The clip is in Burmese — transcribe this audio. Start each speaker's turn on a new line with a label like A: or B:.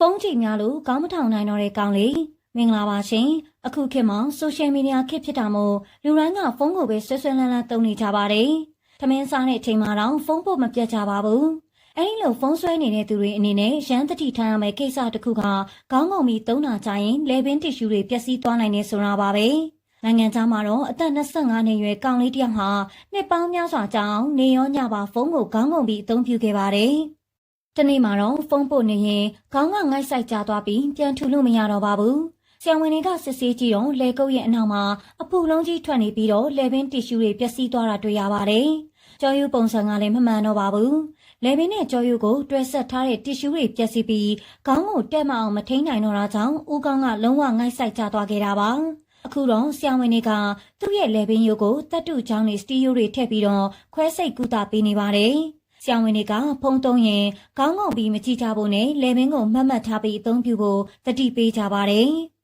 A: ဖုန်းချိန်များလို့ကောင်းမထောင်နိုင်တော့တဲ့ကောင်လေးမင်္ဂလာပါရှင်အခုခေတ်မှာဆိုရှယ်မီဒီယာခေတ်ဖြစ်တာမို့လူတိုင်းကဖုန်းကိုပဲဆွဲဆွဲလန်းလန်းသုံးနေကြပါတယ်။သမင်းစားတဲ့အချိန်မှာတော့ဖုန်းပို့မပြတ်ကြပါဘူး။အဲဒီလိုဖုန်းဆွဲနေတဲ့သူတွေအနေနဲ့ရန်တတိထားရမယ့်ကိစ္စတစ်ခုကခေါင်းငုံပြီးသုံးတာကြရင်လေပင်တစ်ရှူတွေပျက်စီးသွားနိုင်နေဆိုတာပါပဲ။နိုင်ငံသားမှာတော့အသက်25နှစ်ရွယ်ကောင်လေးတစ်ယောက်ဟာနှစ်ပေါင်းများစွာကြာအောင်နေရောညပါဖုန်းကိုခေါင်းငုံပြီးအသုံးပြုခဲ့ပါတယ်။ တနေ့မှာတော့ဖုန်းပို့နေရင်ခေါင်းကငိုက်ဆိုင်ကျသွားပြီးပြန်ထူလို့မရတော့ပါဘူး။ဆရာဝန်တွေကစစ်ဆေးကြည့်တော့လေကုတ်ရဲ့အနောက်မှာအပူလုံးကြီးထွက်နေပြီးတော့လေပင်တစ်ရှူတွေပျက်စီးသွားတာတွေ့ရပါတယ်။ကြော်ယူပုံစံကလည်းမမှန်တော့ပါဘူး။လေပင်နဲ့ကြော်ယူကိုတွဲဆက်ထားတဲ့တစ်ရှူတွေပျက်စီးပြီးခေါင်းကိုတက်မအောင်မထိန်နိုင်တော့တာကြောင့်ဦးခေါင်းကလုံးဝငိုက်ဆိုင်ကျသွားခဲ့တာပါ။အခုတော့ဆရာဝန်တွေကသူ့ရဲ့လေပင်ယိုကိုတတ်တူချောင်းတွေစတီယိုတွေထည့်ပြီးတော့ခွဲစိတ်ကူတာပေးနေပါတယ်။ဆ ရာဝန်တွေကဖုံးသုံးရင်ခေါင်းငုံပြီးမကြည့်ကြဖို့နဲ့လေပင်ကိုမှတ်မှတ်ထားပြီးအသုံးပြုဖို့တတိပေးကြပါတယ်။